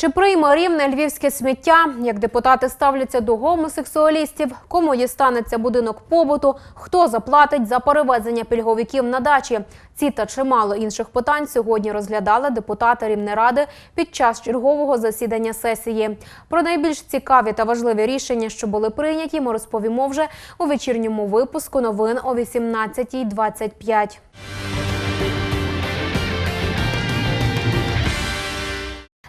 Чи прийме рівне львівське сміття? Як депутати ставляться до гомосексуалістів? Кому дістанеться будинок побуту? Хто заплатить за перевезення пільговиків на дачі? Ці та чимало інших питань сьогодні розглядали депутати Рівнеради під час чергового засідання сесії. Про найбільш цікаві та важливі рішення, що були прийняті, ми розповімо вже у вечірньому випуску новин о 18.25.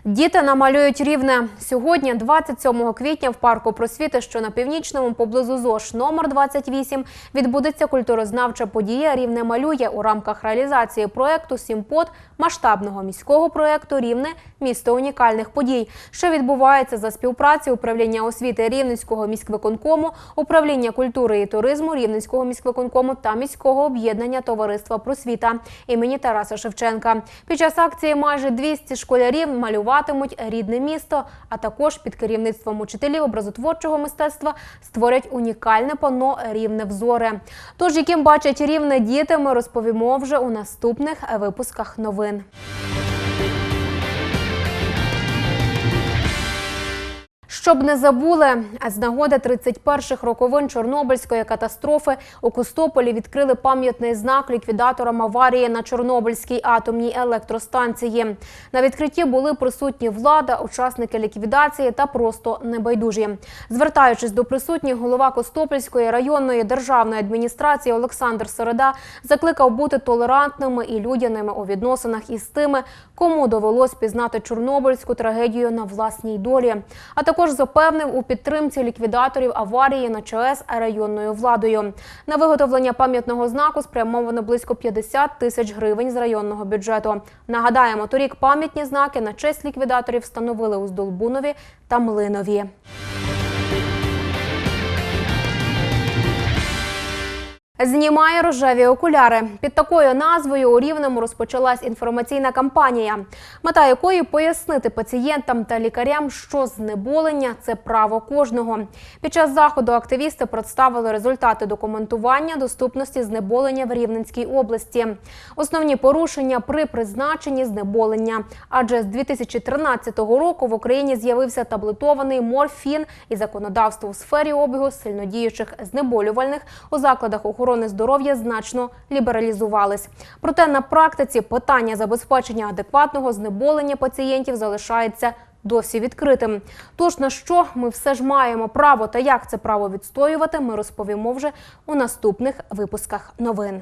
Діти намалюють рівне сьогодні, 27 квітня, в парку просвіти, що на північному поблизу ЗОШ номер 28, відбудеться культурознавча подія Рівне малює у рамках реалізації проекту Сімпот масштабного міського проекту Рівне місто унікальних подій, що відбувається за співпраці управління освіти Рівненського міськвиконкому, управління культури і туризму Рівненського міськвиконкому та міського об'єднання товариства просвіта імені Тараса Шевченка. Під час акції майже 200 школярів малюватимуть рідне місто, а також під керівництвом учителів образотворчого мистецтва створять унікальне панно рівне взори. Тож, яким бачать рівне діти, ми розповімо вже у наступних випусках новин. Щоб не забули, з нагоди 31-х роковин Чорнобильської катастрофи у Костополі відкрили пам'ятний знак ліквідаторам аварії на Чорнобильській атомній електростанції. На відкритті були присутні влада, учасники ліквідації та просто небайдужі. Звертаючись до присутніх, голова Костопільської районної державної адміністрації Олександр Середа закликав бути толерантними і людяними у відносинах із тими, кому довелось пізнати Чорнобильську трагедію на власній долі. А також запевнив у підтримці ліквідаторів аварії на ЧАЕС районною владою. На виготовлення пам'ятного знаку спрямовано близько 50 тисяч гривень з районного бюджету. Нагадаємо, торік пам'ятні знаки на честь ліквідаторів встановили у Здолбунові та Млинові. Знімає рожеві окуляри. Під такою назвою у Рівному розпочалась інформаційна кампанія, мета якої пояснити пацієнтам та лікарям, що знеболення це право кожного. Під час заходу активісти представили результати документування доступності знеболення в Рівненській області. Основні порушення при призначенні знеболення. Адже з 2013 року в Україні з'явився таблетований морфін і законодавство у сфері обігу сильнодіючих знеболювальних у закладах охорони здоров'я значно лібералізувались. Проте на практиці питання забезпечення адекватного знеболення пацієнтів залишається досі відкритим. Тож на що ми все ж маємо право та як це право відстоювати, ми розповімо вже у наступних випусках новин.